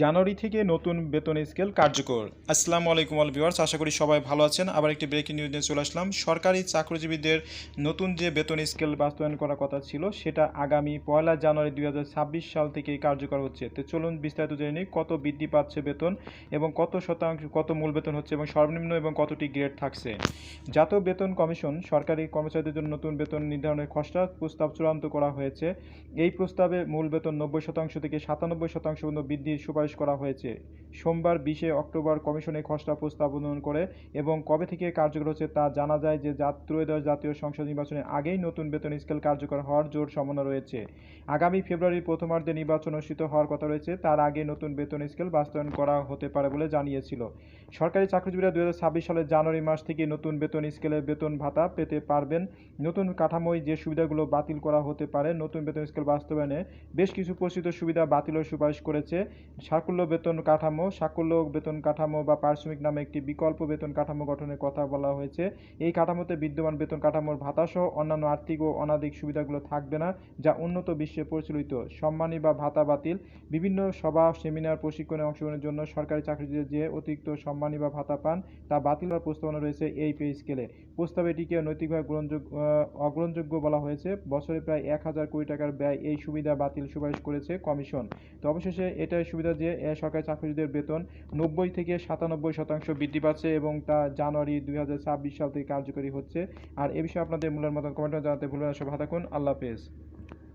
জানুয়ারি থেকে নতুন বেতন স্কেল কার্যকর। আসসালামু আলাইকুম অল ভিউয়ার্স, আশা করি সবাই ভালো আছেন। আবার একটি ব্রেকিং নিউজ নিয়ে চলে আসলাম। সরকারি চাকরিজীবীদের নতুন যে বেতন স্কেল বাস্তবায়ন করার কথা ছিল, সেটা আগামী পয়লা জানুয়ারি দুই হাজার ছাব্বিশ সাল থেকে কার্যকর হচ্ছে। তো চলুন বিস্তারিত জেনে নিই, কত বৃদ্ধি পাচ্ছে বেতন এবং কত শতাংশ, কত মূল বেতন হচ্ছে এবং সর্বনিম্ন এবং কতটি গ্রেড থাকছে? জাতীয় বেতন কমিশন, সরকারি কর্মচারীদের জন্য নতুন বেতন নির্ধারণের খসড়া প্রস্তাব চূড়ান্ত করা হয়েছে। এই প্রস্তাবে মূল বেতন নব্বই শতাংশ থেকে সাতানব্বই শতাংশ পর্যন্ত বৃদ্ধির সুপারিশ করা হয়েছে। সোমবার বিশে অক্টোবর কমিশনে খসড়া প্রস্তাব অনুমোদন করে এবং কবে থেকে কার্যকর হচ্ছে তা জানা যায় যে ত্রয়োদশ জাতীয় সংসদ নির্বাচনের আগেই নতুন বেতন স্কেল কার্যকর হওয়ার জোর সম্ভাবনা রয়েছে। আগামী ফেব্রুয়ারির প্রথমার্ধে নির্বাচন অনুষ্ঠিত হওয়ার কথা রয়েছে। তার আগে নতুন বেতন স্কেল বাস্তবায়ন করা হতে পারে বলে জানিয়েছিল। সরকারি চাকরিজীবীরা দু হাজার ছাব্বিশ সালের জানুয়ারি মাস থেকে নতুন বেতন স্কেলের বেতন ভাতা পেতে পারবেন। নতুন কাঠামোয় যে সুবিধাগুলো বাতিল করা হতে পারে, নতুন বেতন স্কেল বাস্তবায়নে বেশ কিছু প্রসিদ্ধ সুবিধা বাতিলের সুপারিশ করেছে। সাকুল্য বেতন কাঠামো, সাকুল্য বেতন কাঠামো বা পারিশ্রমিক নামে একটি বিকল্প বেতন কাঠামো গঠনের কথা বলা হয়েছে। এই কাঠামোতে বিদ্যমান বেতন কাঠামোর ভাতাসহ অন্যান্য আর্থিক ও অনাদিক সুবিধাগুলো থাকবে না, যা উন্নত বিশ্বে প্রচলিত। সম্মানী বা ভাতা বাতিল। বিভিন্ন সভা, সেমিনার, প্রশিক্ষণে অংশগ্রহণের জন্য সরকারি চাকরিজীবীদের যে অতিরিক্ত সম্মানী বা ভাতা পান, তা বাতিল হওয়ার প্রস্তাবনা রয়েছে এই পে স্কেলে। প্রস্তাবে এটিকে নৈতিকভাবে গ্রহণযোগ্য অগ্রহণযোগ্য বলা হয়েছে। বছরে প্রায় এক হাজার কোটি টাকার ব্যয় এই সুবিধা বাতিল সুপারিশ করেছে কমিশন। তো অবশেষে এটাই সুবিধা যে সরকারি চাকরিদের বেতন নব্বই থেকে সাতানব্বই শতাংশ বৃদ্ধি পাচ্ছে এবং তা জানুয়ারি দুই হাজার ছাব্বিশ সাল থেকে কার্যকরী হচ্ছে। আর এ বিষয়ে আপনাদের মূল্যের মতন কমেন্টে জানাতে ভুলবেন না। সব থাকুন। আল্লাহ হাফেজ।